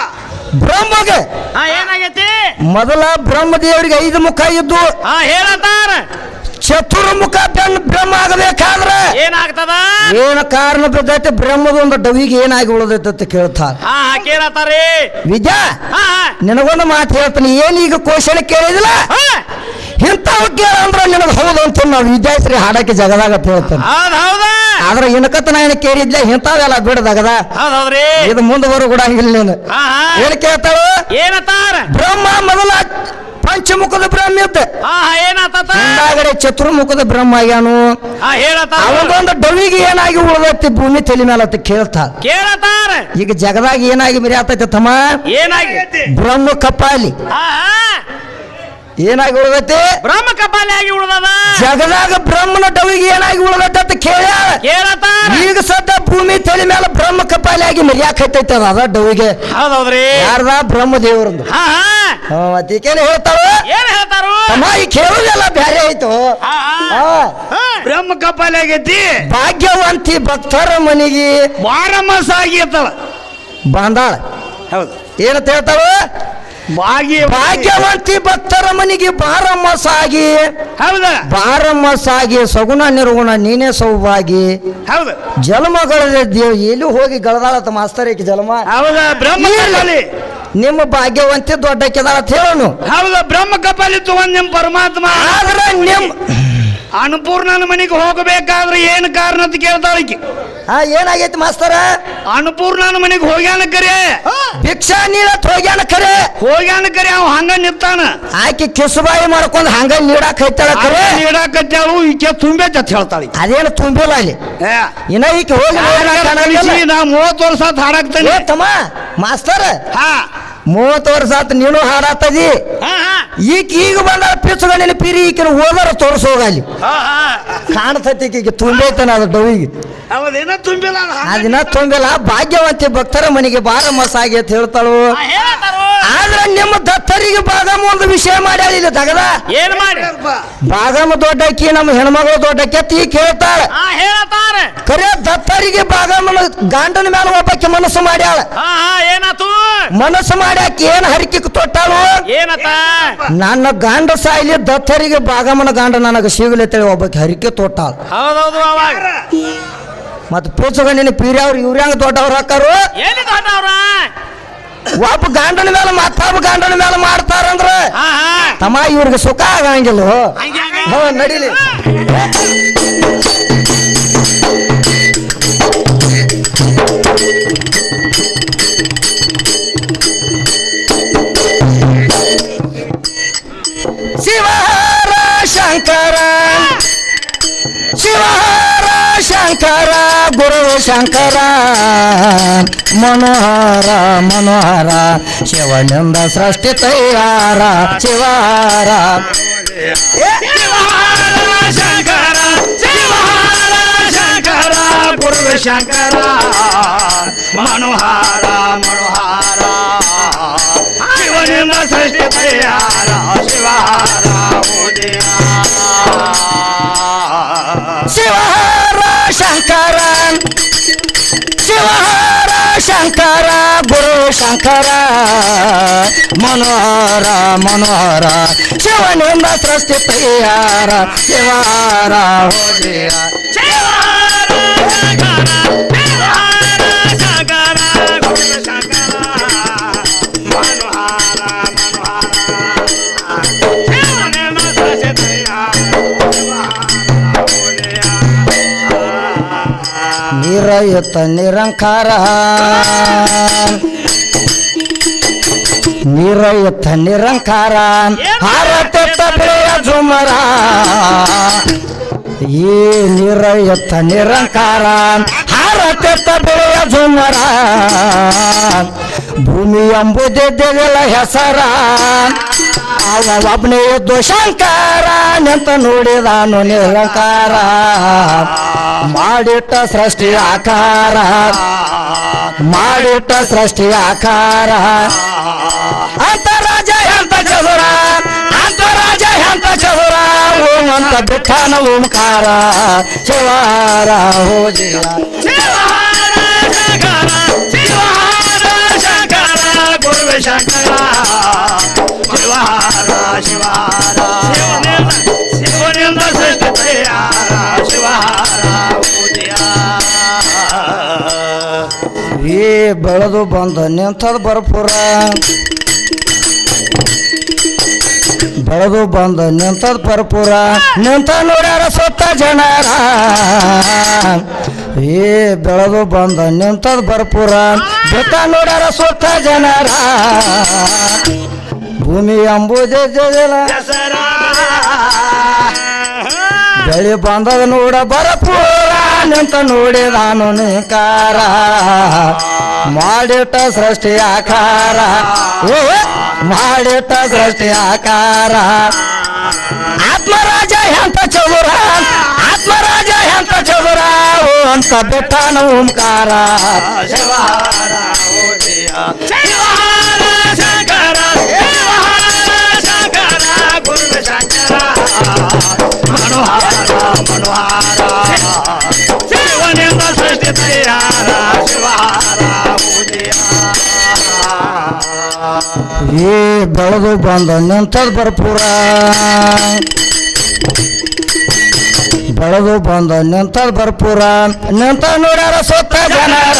ಬ್ರಹ್ಮಗೆ. ಏನಾಗೈತಿ? ಮೊದಲ ಬ್ರಹ್ಮ ದೇವರಿಗೆ ಐದು ಮುಖ ಇದ್ದು ಹೇಳತಾರ ಚತುರ್ಮುಖ ಬೆನ್ ಬ್ರಹ್ಮ ಆಗಬೇಕಾದ್ರೆ ಏನಾಗ್ತದ? ಏನ ಕಾರಣ ಬಿದ್ದೈತೆ? ಬ್ರಹ್ಮದ ಒಂದು ಡವಿಗೆ ಏನಾಗಿ ಉಳಿದೈತೆ ಅಂತ ಕೇಳ್ತಾರ. ಕೇಳತಾರಿ ವಿದ್ಯಾ ನಿನಗೊಂದು ಮಾತು ಹೇಳ್ತೀನಿ. ಏನೀಗ ಕ್ವಶನ್ ಕೇಳಿದಿಲ್ಲ? ಇಂಥವ್ ಇಂಥವ್ ಅಂದ್ರೆ ನಿನಗೆ ಹೌದು ಅಂತ ನಾವು ವಿದ್ಯಾರ್ಥಿ ಹಾಡಕ್ಕೆ ಜಗದಾಗ ಹೇಳ್ತಾರೆ ಹೇಳ್ತೇನೆ. ಹೌದಾ. ಆದ್ರೆ ಇನ್ಕತ್ತ ನಾ ಏನು ಕೇಳಿದ್ಲೆ? ಇಂಥವೆಲ್ಲ ಬಿಡದಾಗದ? ಹೌದ್ ಹೌದ್ರಿ ಇದು ಮುಂದೆ ಕೂಡ ಇಲ್ಲ ನೀನು. ಹಾ ಹಾ. ಏನ್ ಕೇಳ್ತಾಳು? ಏನತಾರ ಬ್ರಹ್ಮ ಮೊದಲ ಪಂಚಮುಖದ ಬ್ರಹ್ಮ ಇದ್ದ. ಹಾ ಹಾ ಏನಾತತ ಹಿಂದಾಗಡೆ ಚತುರ್ಮುಖದ ಬ್ರಹ್ಮ ಆಗ್ಯಾನು. ಹಾ ಹೇಳತಾರ ಅವನದೊಂದು ಡವಿಗೆ ಏನಾಗಿ ಉಳಿದೈತಿ ಭೂಮಿ ತಲೆ ಮೇಲೆ ಅಂತ ಕೇಳ್ತಾ ಕೇಳತಾರ ಈಗ ಜಗದಾಗ ಏನಾಗಿ ಮಿರಿಯಾತೈತೆ ತಮ್ಮ? ಏನಾಗಿ? ಬ್ರಹ್ಮ ಕಪಾಲಿ ಹಾ ಹಾ. ಏನಾಗಿ ಉಳಿದೈತಿ? ಬ್ರಹ್ಮ ಕಪಾಲೆ ಆಗಿ ಉಳಿದದ. ಜಗದಾಗ ಬ್ರಹ್ಮನ ಡವಿಗೆ ಏನಾಗಿ ಉಳಿದೈತೆ ಅಂತ ಕೇಳ್ಯಾಳ ಕೇಳತಾರ ಈಗ ಸದ್ದ ಭೂಮಿ ತಲೆ ಮೇಲೆ ಬ್ರಹ್ಮ ಕಪಾಲೆ ಆಗಿ ಮರ್ಯಾಕೈತೈತೆ ಅದ ಅದ ಡವಿಗೆ. ಹೌದೌದ್ರಿ. ಹೌದ್ರಿ ಯಾರ್ದ? ಬ್ರಹ್ಮ ದೇವರಂದು ಹಾ ಹಾ. ಮತ್ತೀಕೇನು ಹೇಳ್ತಾವ ಏನ್ ಹೇಳ್ತಾರು? ತಮ್ಮ ಈ ಕೇಳುದೆಲ್ಲ ಬ್ಯಾರೆ ಆಯ್ತು. ಹಾ ಹಾ. ಬ್ರಹ್ಮ ಕಪಾಲೆ ಆಗೈತಿ ಭಾಗ್ಯವಂತಿ ಭಕ್ತರ ಮನೆಗೆ ವಾರಮಸ ಆಗಿ ಬಂದಾಳ. ಹೌದು. ಏನಂತ ಹೇಳ್ತಾವ ಭಾಗ್ಯ ಭಾಗ್ಯವಂತಿ ಭಕ್ತರ ಮನೆಗೆ ಬಾರಮ್ಮ ಸಾಗಿ. ಹೌದ? ಬಾರಮ್ಮ ಸಾಗಿ ಸಗುಣ ನಿರ್ಗುಣ ನೀನೇ ಸೌಭಾಗಿ. ಹೌದು. ಜಲಮಗಳ ದೇವ್ ಎಲ್ಲಿ ಹೋಗಿ ಗಳದಾಳತ್ತ ಮಾಸ್ತರಿಕೆ ಜನ್ಮ ಹೌದ ಬ್ರಹ್ಮ ನಿಮ್ಮ ಭಾಗ್ಯವಂತಿ ದೊಡ್ಡ ಕೆದಾಳ ಅಂತ ಹೇಳೋನು. ಹೌದ ಬ್ರಹ್ಮ ಕಪಾಲಿತ್ತು ಒಂದ್ ನಿಮ್ ಪರಮಾತ್ಮ. ಆದ್ರೆ ನಿಮ್ ಅನ್ನಪೂರ್ಣನ ಮನೆಗೆ ಹೋಗಬೇಕಾದ್ರೆ ಏನು ಕಾರಣ ಅಂತ ಕೇಳ್ತಾಳಿಕೆ ಆ ಏನಾಗೈತಿ ಮಾಸ್ತರ? ಅನ್ನಪೂರ್ಣನ ಮನೆಗೆ ಹೋಗ್ಯಾನ ಕರೆ. ಭಿಕ್ಷಾ ನೀಡತ್ ಹೋಗ್ಯಾನ ಕರೆ. ಹೋಗ್ಯಾನ ಕರೆ ಅವ ಹಂಗ ನಿಂತಾನ. ಆಕೆ ಕಿಸುಬಾಯಿ ಮಾಡ್ಕೊಂಡು ಹಂಗ ನೀಡಾಕ್ ಹೈತಾಳ ಖರೆ ನೀಡಾಕತ್ಯಾಳು ಈಕೆ ತುಂಬೈತೆ ಅಂತ ಹೇಳ್ತಾಳೆ ಅದೇನು ತುಂಬಿಲ್ಲ ಅಲ್ಲಿ? ಇನ್ನ ಈಕೆ ಹೋಗಿ. ನಾ ಮೂವತ್ತು ವರ್ಷ ಹಾಡಾಕ್ತೇನೆ ತಮ್ಮ ಮಾಸ್ತರ್. ಹಾ. ಮೂವತ್ತು ವರ್ಷ ಆತ ನೀನು ಹಾಡಾತದಿ. ಈಗ ಈಗ ಬಂದ ಪಿಚ್ಚುಗಣ್ಣಿನ ಪಿರಿ ಈಕಿನ ಹೋದರ ತೋರಿಸೋಗಲಿ ಕಾಣ್ತತಿ ಈಗ ತುಂಬೈತನ ಅದು ಡವಿಗೆ. ಅದಿನ ತುಂಬಿಲ್ಲ ಭಾಗ್ಯವಂತಿ ಭಕ್ತರ ಮನೆಗೆ ಬಾರ ಮಸಾಗಿ ಅಂತ ಹೇಳ್ತಾಳು. ಆದ್ರೆ ನಿಮ್ಮ ದತ್ತರಿಗೆ ಬಾದಾಮ ಒಂದು ವಿಷಯ ಮಾಡ್ಯಾಳ ಇದು ತಗದ? ಏನ್ ಮಾಡಿ? ಬಾದಾಮ ದೊಡ್ಡಕ್ಕಿ ನಮ್ಮ ಹೆಣ್ಮಗಳು ದೊಡ್ಡಕ್ಕೆ ತೀ ಕೇಳ್ತಾಳ. ಹಾ ಕರೆ ದತ್ತರಿಗೆ ಬಾದಾಮನ ಗಂಡನ ಮೇಲೆ ಒಬ್ಬಕ್ಕೆ ಮನಸ್ಸು ಮಾಡ್ಯಾಳ. ಏನಾತು? ಮನಸ್ಸು ಮಾಡ್ಯಾಕ ಏನ್ ಹರಿಕೆ ತೊಟ್ಟಾಳು? ಏನತ್ತ? ನನ್ನ ಗಂಡ ಸಾಯ್ಲಿ ದತ್ತರಿಗೆ ಬಾದಾಮನ ಗಂಡ ನನಗೆ ಸಿಗಲಿ ಅಂತೇಳಿ ಒಬ್ಬಕ್ಕೆ ಹರಿಕೆ ತೊಟ್ಟಾಳ. ಹೌದೌದು ಅವಾಗ. ಮತ್ತೆ ಪೂಚಗಣ್ಣಿನ ಪೀರ್ಯಾವ್ರು ಇವ್ರ್ಯಾಂಗ ದೊಡ್ಡವ್ರು ಹಾಕಾರು? ಏನು ದೊಡ್ಡವ್ರ? ಒಬ್ಬ ಗಂಡನ ಮೇಲೆ ಮತ್ತೊಬ್ಬ ಗಂಡನ ಮೇಲೆ ಮಾಡ್ತಾರಂದ್ರ ಹಾ ಹಾ ತಮ್ಮ ಇವ್ರಿಗೆ ಸುಖ ಆಗಂಗಿಲ್ಲ ಹಂಗ್ಯಾಗ? ಹೋ ನಡಿಲಿ ಶಿವಹರ ಶಂಕರ ಶಿವಹರ ಶಂಕರ ಗುರು ಶಂಕರ, ಮನೋಹರ ಮನೋಹರ, ಶಿವನಿಂದ ಸೃಷ್ಟಿ ತಯಾರ, ಶಿವಹರ. ಶಂಕರ ಶಿವಹಾರ ಶಂಕರ ಗುರು ಶಂಕರ ಮನೋಹಾರ ಮನೋಹಾರ, ಶಿವನಿಂದ ಸೃಷ್ಟಿ ತಯಾರ, ಶಿವಹಾರ ಶಂಕರ ಗುರು ಶಂಕರ ಮನೋಹರ ಮನೋಹರ ಶಿವನಿಂದ ಸೃಷ್ಟಿ ತಯಾರ ಶಿವಹರ ಹೋದಿಯ ನಿರಯುತ ನಿರಂಕಾರ. ನಿರಯುತ ನಿರಂಕಾರ. ಝುಮರ. ಈ ನಿರಯುತ ನಿರಂಕಾರ. ಬೆಳೆಯ ಝುಮರ. ಭೂಮಿ ದೇಗಲ ಹೆಸರ. ಒಬ್ಬನೇ ಇದ್ದು, ಶಂಕರ, ನಿಂತ ನೋಡಿದಾನು ನಿರಂಕಾರ ಮಾಡಿಟ್ಟ ಸೃಷ್ಟಿ ಆಕಾರ. ಮಾಡಿಟ್ಟ ಸೃಷ್ಟಿ ಆಕಾರ. ಅಂತರಾಜ ಎಂತ ಚದುರ? ಅಂತರಾಜ ಎಂತ ಚದುರ? ಓಂ ಅಂತ ಬಿಟ್ಟಾನ ಓಂಕಾರ. ಶಿವಾರ ಹೋಜಿಯ ಗುರುವೆ ಶಂಕರ ಶಿವಾರ ಶಿವಾರ ಶಿವನಿಂದ ಸತ್ಯಾರ ಶಿವಾರ ಏ ಬೆಳೆದು ಬಂದ ನಿಂತದ ಬರ್ಪುರ ಬೆಳೆದು ಬಂದ ನಿಂತದ ಪರಪುರ ನಿಂತ ನೋಡ್ಯಾರ ಸುತ್ತ ಜನರ. ಏ ಬೆಳೆದು ಬಂದ ನಿಂತದ ಬರ್ಪುರ ಬೆಟ್ಟ ನೋಡ್ಯಾರ ಸುತ್ತ ಜನರ. ಭೂಮಿ ಅಂಬುದಿಲ್ಲ ಬೆಳಿ ಬಂದದ ನೋಡ ಬರಪೂರ. ನಿಂತ ನೋಡಿದಾನು ನಿಕಾರ ಮಾಡಿಟ್ಟ ಸೃಷ್ಟಿ ಆಕಾರ ಏ, ಮಾಡಿಟ್ಟ ಸೃಷ್ಟಿ ಆಕಾರ ಆತ್ಮರಾಜ ಎಂತ ಚದುರ ಆತ್ಮರಾಜ ಎಂತ ಚದುರ ಓ ಅಂತ ಬಿಟ್ಟಾನ ಓಂಕಾರ ಶಿವಹಾರ ಪೂಜೆಯ ಪೂಜೆಯ ಏ ಬೆಳೆದು ಬಂದ ನಿಂತದ ಬರ್ಪುರ. ಬೆಳೆದು ಬಂದ ನಿಂತದ ಬರ್ಪುರ. ನಿಂತ ನೋಡ್ಯಾರ ಸೊತ್ತ ಜನರ.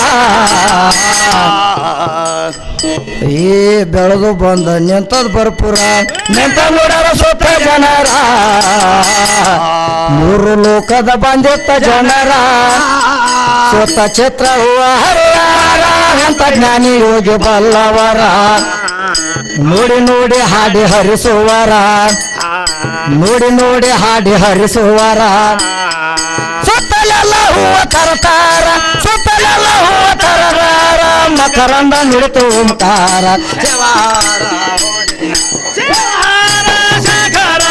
ಏ ಬೆಳೆದು ಬಂದ ನಿಂತದ್ ಬರ್ಪುರ. ನಿಂತ ನೋಡಾರ ಸುತ್ತ ಜನರ. ಮೂರು ಲೋಕದ ಬಂದಿತ್ತ ಜನರ. ಸುತ್ತ ಚಿತ್ರ ಅಂತ ಜ್ಞಾನಿ ಯೋಗಿ ಬಲ್ಲವರ. ನೋಡಿ ನೋಡಿ ಹಾಡಿ ಹರಿಸುವರ. ನೋಡಿ ನೋಡಿ ಹಾಡಿ ಹರಿಸುವರ. ಸುತ್ತಲೆಲ್ಲ ಹೂವ ಕರತಾರ ಸುತ್ತಲೆಲ್ಲ ಹೂವ ತರದಾರ ಮಕರಂದ ನುಡಿತು ಓಂಕಾರ ಶಂಕರ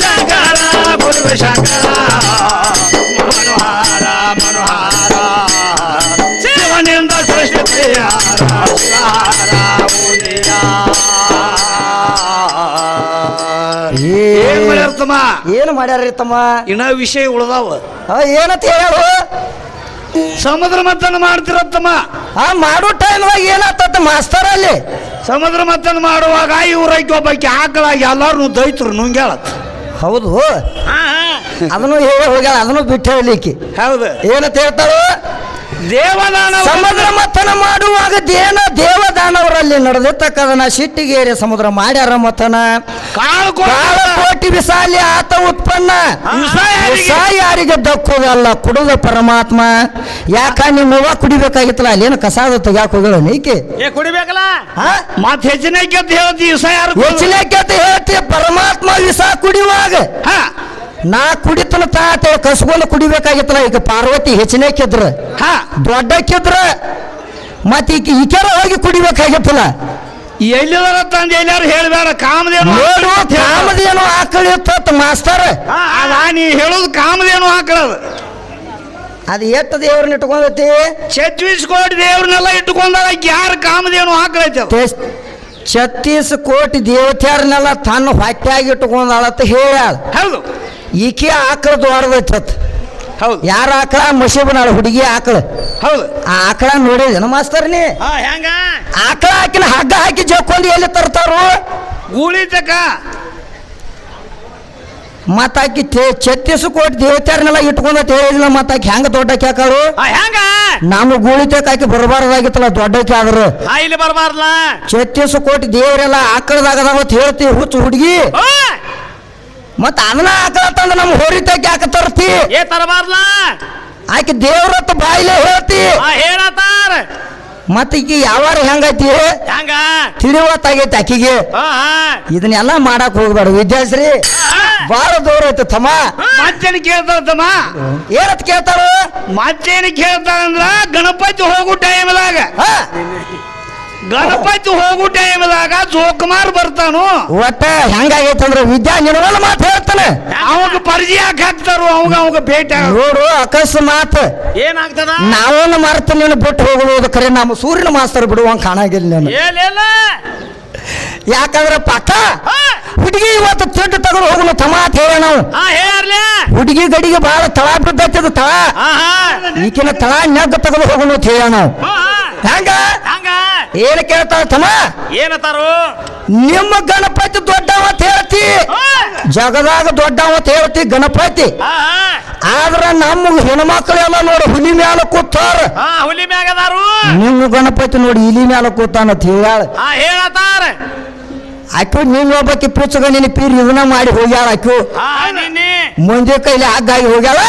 ಶಂಕರ ಗುರುವೆ ಶಂಕರ ಮಾಡ್ಯಾರ್ತಮ್ಮ ಏನು ಮಾಡ್ಯಾರ್ರಿ ತಮ್ಮ? ಇನ್ನ ವಿಷಯ ಉಳ್ದಾವ. ಆ, ಏನಂತ ಹೇಳು ಸಮುದ್ರ ಮಾಡ್ತಿರ ಮಾಡ್ತಿರತ್ತಮ್ಮ ಆ ಮಾಡೋ ಟೈಮ್ ಏನಾಗ್ತದ ಮಾಸ್ತರ್ ಅಲ್ಲಿ? ಸಮುದ್ರ ಮತನ ಮಾಡುವಾಗ ಇವ್ರೈಕಿ ಒಬ್ಬಾಕಿ ಆಕಳಾಗಿ ಎಲ್ಲಾರು ದೈತ್ರು ನುಂಗ್ಯಾಳತ್. ಹೌದು. ಅದನ್ನು ಹೇಳಿ ಹೋಗ್ಯಾಳ ಅದನ್ನು ಬಿಟ್ಟು ಹೇಳಲಿಕ್ಕೆ. ಹೌದು. ಏನಂತ ಹೇಳ್ತಾಳು ದೇವದಾನ ಸಮುದ್ರ ಮಥನ ಮಾಡುವಾಗ ದೇನ ದೇವದಾನವರಲ್ಲಿ ನಡೆದಿರ್ತಕ್ಕದನ್ನ ಸಿಟ್ಟಿಗೇರಿ ಸಮುದ್ರ ಮಾಡ್ಯಾರ ಮಥನ. ಕೋಟಿ ಬಿಸಾಲಿ. ಆತ ಉತ್ಪನ್ನ. ಯಾರಿಗೆ? ದಕ್ಕುದಲ್ಲ ಕುಡುದ ಪರಮಾತ್ಮ. ಯಾಕ ನಿಮ್ಮ ಹೂವ ಕುಡಿಬೇಕಾಗಿತ್ತಲ್ಲ ಅಲ್ಲೇನು ಕಸಾದ ತೆಗ್ಯಾಕ ಹೋಗಳ ನೀಕೆ ಕುಡಿಬೇಕಲ್ಲ? ಹಾ? ಮತ್ ಹೆಚ್ಚಿನ ಹೇಳ್ತಿ ಹೆಚ್ಚಿನ ಹೇಳ್ತಿ ಪರಮಾತ್ಮ ವಿಷ ಕುಡಿಯುವಾಗ. ಹಾ. ನಾ ಕುಡಿತನ ತಾತ ಕಸಗೋಲು ಕುಡಿಬೇಕಾಗಿತ್ತಲ್ಲ ಈಗ ಪಾರ್ವತಿ ಹೆಚ್ಚಿನ ಕೆದ್ರ. ಹಾ. ದೊಡ್ಡ ಕೆದ್ರ. ಮತ್ ಈಗ ಈಕೆಲ್ಲ ಹೋಗಿ ಕುಡಿಬೇಕಾಗಿತ್ತಲ್ಲ. ಎಲ್ಲಿದಾರ ತಂದು ಎಲ್ಲಾರು ಹೇಳ್ಬೇಡ ಕಾಮದೇನು ನೋಡು ಕಾಮದೇನು ಆಕಳ ಇತ್ತ ಮಾಸ್ತರ್. ಅದ ನೀ ಹೇಳುದು ಕಾಮದೇನು ಆಕಳದು ಅದು. ಎಷ್ಟು ದೇವ್ರನ್ನ ಇಟ್ಕೊಂಡೈತಿ? ಛತ್ತೀಸ್ ಕೋಟಿ ದೇವ್ರನ್ನೆಲ್ಲ ಇಟ್ಕೊಂಡಾಗ ಯಾರು ಕಾಮದೇನು ಆಕಳೈತೆ ಛತ್ತೀಸ್ ಕೋಟಿ ದೇವತೆಯರನ್ನೆಲ್ಲ ತನ್ನ ಹೊಟ್ಯಾಗಿ ಇಟ್ಕೊಂಡಾಳತ್ತ ಹೇಳ್ಯಾಳ ಹೌದು. ಈಕೆ ಆಕಳ ದೊಡ್ಡದ ಛತ್ ಹೌದು. ಯಾರ ಆಕಳ? ಮಸೀಬನಾಳ ಹುಡುಗಿ ಆಕಳ. ಹೌದು. ಆ ಆಕಳ ನೋಡಿದೇನ ಮಾಸ್ತರ್ನಿ ಹಾ ಹೆಂಗ? ಆಕಳ ಹಾಕಿನ ಹಗ್ಗ ಹಾಕಿ ಜೋಕೊಂಡು ಎಲ್ಲಿ ತರ್ತಾರು? ಗೂಳಿ ತಕ ಮತ್ತ ಆಕಿ ತೆ- ಛತ್ತೀಸ್ ಕೋಟಿ ದೇವತೆಯರನ್ನೆಲ್ಲ ಇಟ್ಕೊಂಡತ್ ಹೇಳಿದಿಲ್ಲ ಮತ್ತಾಕಿ ಹೆಂಗ ದೊಡ್ಡ ಹಾಕಳು ಹೆಂಗ? ನಮ್ಮ ಗೂಳಿತಕ್ಕೆ ಆಕಿ ಬರಬಾರ್ದಾಗಿತ್ತಲ್ಲ ದೊಡ್ಡಕ್ಕೆ ಆದ್ರು. ಇಲ್ಲಿ ಬರಬಾರ್ದಲ್ಲ. ಛತ್ತೀಸ್ ಕೋಟಿ ದೇವರೆಲ್ಲ ಆಕಳದಾಗದಾವತ್ ಹೇಳ್ತಿ ಹುಚ್ಚು ಹುಡುಗಿ. ಮತ್ತ ಅದನ್ನ ಆಕಳ ತಂದ ನಮ್ಮ ಹೋರಿತಕ್ಕೆ ಯಾಕೆ ತರ್ತಿ. ಏ ತರಬಾರ್ದಲ್ಲ. ಆಕೆ ದೇವ್ರತ್ತ ಬಾಯಿಲೆ ಹೇಳ್ತಿ. ಹಾ ಹೇಳತ್ತಾರ. ಮತ್ತ ಈಕಿ ಯಾವಾರ ಹೆಂಗೈತಿ? ಹೆಂಗ? ತಿಳಿವತ್ತಾಗೈತಿ ಆಕಿಗೆ. ಇದನ್ನೆಲ್ಲ ಮಾಡಕ್ ಹೋಗ್ಬೇಡ ವಿದ್ಯಾಶ್ರೀ. ಬಾಳ ದೂರ ಐತೆ ತಮ್ಮ. ಮತ್ತೇನು ಕೇಳ್ತಾರ ತಮ್ಮ? ಏನತ್ ಕೇಳ್ತಾರ ಮತ್ತೇನು ಕೇಳ್ತಾರಂದ್ರ ಗಣಪತಿ ಹೋಗೋ ಟೈಮ್ದಾಗ ಹಾ. ಗಣಪತಿ ಹೋಗೋ ಟೈಮ್ದಾಗ ಜೋಕುಮಾರ್ ಬರ್ತಾನು. ಒಟ್ಟ ಹೆಂಗಾಗೈತಂದ್ರ ವಿದ್ಯಾ ನಿನವಲ್ಲ ಮಾತು ಹೇಳ್ತಾನೆ. ಅವಾಗ ಪರ್ಜಿ ಯಾಕೆ ಹಾಕ್ತಾರು ಅವಾಗ ಅವಾಗ ಭೇಟಿ ಆಗೋದು. ನೋಡು ಅಕಸ್ಮಾತ್ ಏನಾಗ್ತದ? ನಾವೊಂದು ಮರ್ತ ನೀನು ಬಿಟ್ಟು ಹೋಗುವುದು ಕರೆ ನಮ್ಮ ಸೂರ್ಯನ ಮಾಸ್ತರ್ ಬಿಡುವಂಗ ಕಾಣಾಗಿಲ್ಲ ನೀನು. ಏನಿಲ್ಲ ಯಾಕಂದ್ರೆ ಪಕ್ಕ ಹಾ. ಹುಡುಗಿ ಇವತ್ತು ತಿಟ್ಟು ತಗೊಂಡು ಹೋಗುನು ತಮ ಅಂತ ಹೇಳ ನಾವು. ಹಾ ಹೇಳ್ಲಿ ಹುಡುಗಿ ಗಡಿಗೆ ಬಹಳ ತಳ ಬಿದ್ದೈತದ ತಳ. ಹಾ ಹಾ ಈಕಿನ ತಳ ನೆಗ್ ತಗೊಂಡು ಹೋಗೋಣ ಅಂತ ಹೇಳ ನಾವು. ಹಾ, ಹೆಂಗ? ಹಂಗ? ಏನ್ ಕೇಳ್ತಾರ ತಮ್ಮ? ಏನತಾರು? ನಿಮ್ಮ ಗಣಪತಿ ದೊಡ್ಡವ ಅಂತ ಹೇಳ್ತಿ. ಜಗದಾಗ ದೊಡ್ಡವ ಅಂತ ಹೇಳ್ತಿ ಗಣಪತಿ. ಆದ್ರ ನಮ್ಮ ಹೆಣ್ಮಕ್ಳೆಲ್ಲ ನೋಡಿ ಹುಲಿ ಮ್ಯಾಲ ಕೂತಾರ. ಹುಲಿ ಮ್ಯಾಗದಾರು ನಿಮ್ಮ ಗಣಪತಿ ನೋಡಿ ಇಲಿ ಮ್ಯಾಲ ಕೂತಾನ ಅಂತ ಹೇಳ ಹಾ ಹೇಳತ್ತಾರ ಆಯ್ತು ನೀನ್ ಒಬ್ಬಾಕಿ ಪುಚ್ಚಗ ನಿನ್ನ ಪೀರ್ ಇದನ್ನ ಮಾಡಿ ಹೋಗ್ಯಾಳ ಆಕೆ. ಹಾ ನಿನ್ನೆ ಮುಂದೆ ಕೈಲಿ ಹಗ್ಗಾಗಿ ಹೋಗ್ಯಾಳ.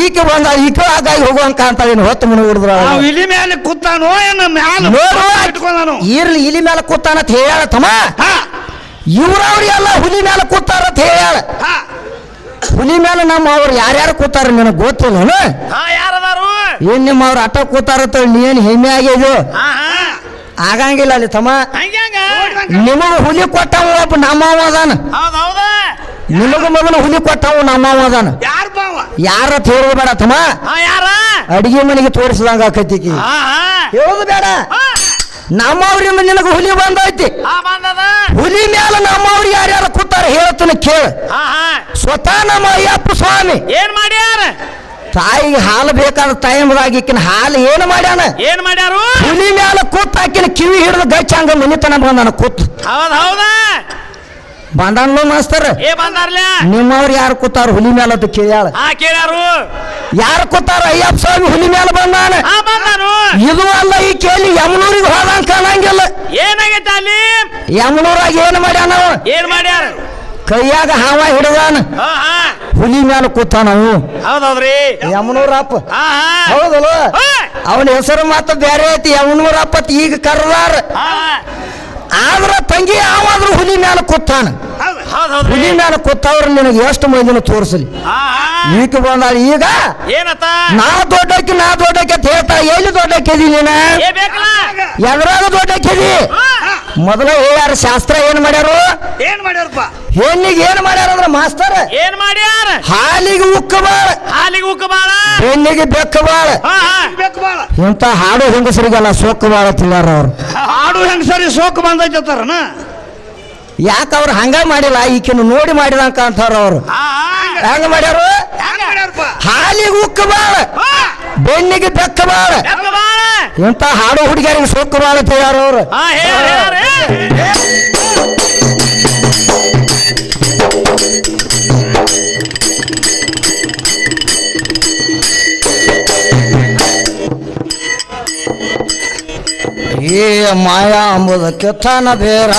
ಈಕೆ ಬಂದ ಈಕೆ ಹಗ್ಗಾಗಿ ಹೋಗುವಂತ ಏನು ಹೊತ್ತು ಮನೆ ಹಿಡಿದ್ರ ಅವ್ ಇಲಿ ಮೇಲೆ ಕೂತಾನೋ ಏನು ಮ್ಯಾಲ ನೋಡು ಇಟ್ಕೊಂಡಾನು? ಇರ್ಲಿ ಇಲಿ ಮೇಲೆ ಕೂತಾನ ಅಂತ ಹೇಳ ತಮ್ಮ. ಇವ್ರವ್ರು ಎಲ್ಲ ಹುಲಿ ಮೇಲೆ ಕೂತಾರ ಅಂತ ಹೇಳ. ಹುಲಿ ಮೇಲೆ ನಮ್ಮ ಅವ್ರು ಯಾರ್ಯಾರು ಕೂತಾರ ನಿನಗೆ ಗೊತ್ತಿಲ್ಲ ಯಾರದಾರು? ಏನ್ ನಿಮ್ಮ ಅವ್ರ ಅಟ ಕೂತಾರ ನೀ ಏನ್ ಹೆಮ್ಮೆ ಆಗ್ಯದು ಆಗಂಗಿಲ್ಲ ಅಲ್ಲಿ ತಮ್ಮ. ನಿಮಗ ಹುಲಿ ಕೊಟ್ಟವ ಒಬ್ಬ ನಮ್ಮವ ಅದಾನ. ನಿಮಗ ಮೊದಲು ಹುಲಿ ಕೊಟ್ಟವ ನಮ್ಮ ಅದಾನ. ಯಾರು ಬಾವ ಯಾರ ಹೇಳೋದು ಬೇಡ ತಮ್ಮ. ಆ ಯಾರ? ಅಡಿಗೆ ಮನೆಗೆ ತೋರಿಸಿದಂಗ ಆಕೈತಿ ಆಹಾ ಹೇಳೋದು ಬೇಡ. ಆ, ನಮ್ಮವ್ರಿಂದ ನಿನಗ ಹುಲಿ ಬಂದೈತಿ. ಆ ಬಂದದ. ಹುಲಿ ಮೇಲೆ ನಮ್ಮವ್ರು ಯಾರ್ಯಾರು ಕೂತಾರ ಹೇಳ್ತೀನಿ ಕೇಳ. ಆಹಾ ಸ್ವತಃ ನಮ್ಮ ಅಯ್ಯಪ್ಪ ಸ್ವಾಮಿ. ಏನ್ ಮಾಡ್ಯಾರ? ತಾಯಿಗೆ ಹಾಲು ಬೇಕಾದ ಟೈಮ್ದಾಗ ಈಕಿನ ಹಾಲು ಏನು ಮಾಡ್ಯಾನ? ಏನ್ ಮಾಡ್ಯಾರು? ಹುಲಿ ಮ್ಯಾಲ ಕೂತ್ ಆಕಿನ ಕಿವಿ ಹಿಡಿದು ಗಚ್ಚ ಹಂಗ ಮನಿತನ ಬಂದಾನ ಕೂತ್. ಹೌದ್ ಹೌದ? ಬಂದಾನ್ಲೋ ಮಾಸ್ತರ್? ಏ ಬಂದಾರ್ಲೆ? ನಿಮ್ಮವ್ರು ಯಾರು ಕೂತಾರ ಹುಲಿ ಮೇಲೆ ಅದು ಕೇಳ್ಯಾಳ? ಆ ಕೇಳ್ಯಾರು. ಯಾರು ಕೂತಾರ? ಅಯ್ಯಪ್ಪ ಸ್ವಾಮಿ ಹುಲಿ ಮೇಲೆ ಬಂದಾನ ಆ ಬಂದಾರು. ಇದು ಅಲ್ಲ ಈ ಕೇಳಿ ಯಮನೂರಿಗೆ ಹೋದಂಗ ಕಾಣಂಗಿಲ್ಲ. ಏನಾಗೈತೆ ಅಲ್ಲಿ? ಯಮನೂರಾಗ ಏನು ಮಾಡ್ಯಾನ ಅವ? ಏನ್ ಮಾಡ್ಯಾರ? ಕೈಯಾಗ ಹಾವ ಹಿಡಿದಾನ. ಹಾ ಹಾ. ಹುಲಿ ಮ್ಯಾಲ ಕೂತಾನ ಅವು ಹೌದ್ ಹೌದ್ರಿ ಯಮನೂರಪ್ಪ. ಹಾ ಹಾ. ಹೌದಲ್ಲ? ಹಾ. ಅವನ ಹೆಸರು ಮಾತ್ರ ಬೇರೆ ಐತಿ ಯಮನೂರಪ್ಪ ಅಂತ ಈಗ ಕರ್ದಾರ. ಹಾ. ಆದ್ರ ತಂಗಿ ಯಾವಾದ್ರೂ ಹುಲಿ ಮ್ಯಾಲ ಕೂತಾನ. ಹೌದ್ ಹೌದ್ರಿ ಹುಲಿ ಮ್ಯಾಲ ಕೂತವ್ರ ನಿನಗೆ ಎಷ್ಟು ಮಂದಿನ ತೋರಿಸಲಿ? ಹಾ ಹಾ. ಈಕ ಬಂದಾಳ ಈಗ ಏನತ್ತ? ನಾ ದೊಡ್ಡಕ್ಕೆ ನಾ ದೊಡ್ಡಕ್ಕೆ ಅಂತ ಹೇಳ್ತಾ ಎಲ್ಲಿ ದೊಡ್ಡಕ್ಕೆ ನೀನ? ಏ ಬೇಕಲ್ಲ. ಎದ್ರಾಗ ದೊಡ್ಡಕ್ಕೆ ಹಾ. ಮೊದಲ ಹೇಳ್ಯಾರ ಶಾಸ್ತ್ರ ಏನ್ ಮಾಡ್ಯಾರು? ಏನ್ ಮಾಡ್ಯಾರಪ್ಪ? ಹೆಣ್ಣಿಗೆ ಏನ್ ಮಾಡ್ಯಾರ ಅಂದ್ರ ಮಾಸ್ತರ್? ಏನ್ ಮಾಡ್ಯಾರ? ಹಾಲಿಗೆ ಉಕ್ಕ ಬಾಳ. ಹಾಲಿಗೆ ಉಕ್ಕ ಬಾಳ? ಹೆಣ್ಣಿಗೆ ಬೆಕ್ಕ ಬಾಳ. ಹಾ ಹಾ. ಬೇಕು ಬಾಳ. ಇಂಥ ಹಾಡು ಹೆಂಗಸರಿಗೆಲ್ಲ ಸೋಕ್ ಬಾಳ ತಿಳ್ಯಾರ ಅವ್ರು. ಹಾಡು ಹೆಂಗಸರಿ ಸೋಕ್ ಬಂದೈತಾರನ ಯಾಕ ಅವ್ರು ಹಂಗ ಮಾಡಿಲ್ಲ? ಈಕಿನ ನೋಡಿ ಮಾಡಿದ ಅಂತಾರ ಅವ್ರು. ಹೆಂಗ ಮಾಡ್ಯಾರು? ಹಾಲಿಗೆ ಉಕ್ಕ ಬಾಳ. ಹಾ. ಬೆನ್ನಿಗೆ ಬೆಕ್ಕ ಬಾಳ. ಬೆಕ್ಕ ಇಂಥ ಹಾಡು ಹುಡುಗಿಯರಿಗೆ ಸೋಕ್ ಬಾಳ ತಿಳ್ಯಾರ ಅವ್ರು. ಏ ಮಾಯಾ ಅಂಬುದ ಕೆತ್ತನ ಬೇರ.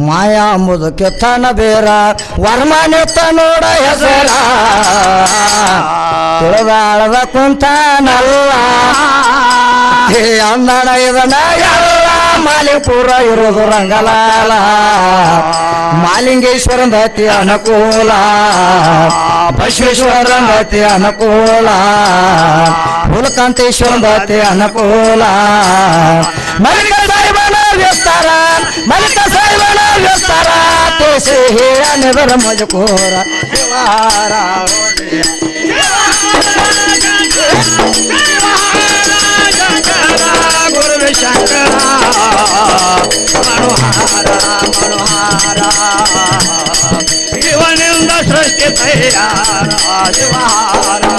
ಮಾಯಾ ಅಂಬುದು ಕೆತ್ತನ ಬೇರ. ವರ್ಮನೆತ್ತ ನೋಡ ಹೆಸರ. ತಿಳಿದಾಳದ ಕುಂತಾನಲ್ಲ. ಏ ಅಂದಣ ಇದನ್ನ ಎಲ್ಲ ಮಾಲಿಪುರ ಇರೋದು ರಂಗಲಾಲ ಮಾಲಿಂಗೇಶ್ವರನ ದತಿ ಅನುಕೂಲ ಬಸವೇಶ್ವರನ ದತಿ ಅನುಕೂಲ ಹುಲಕಾಂತೇಶ್ವರನ ದತಿ ಅನುಕೂಲ ಮಲಿಕ ಸಾಹಿಬನ ವಿಸ್ತಾರ ಮಲಿಕ ಸಾಹಿಬನ ವಿಸ್ತಾರ ತೇಸಿ ಹೇಳ ನೆದರ ಮಜಕೋರ ಶಿವಾರ ಗುರುವೆ ಶಂಕರ జీవనింద సృష్టి తయారా శివారా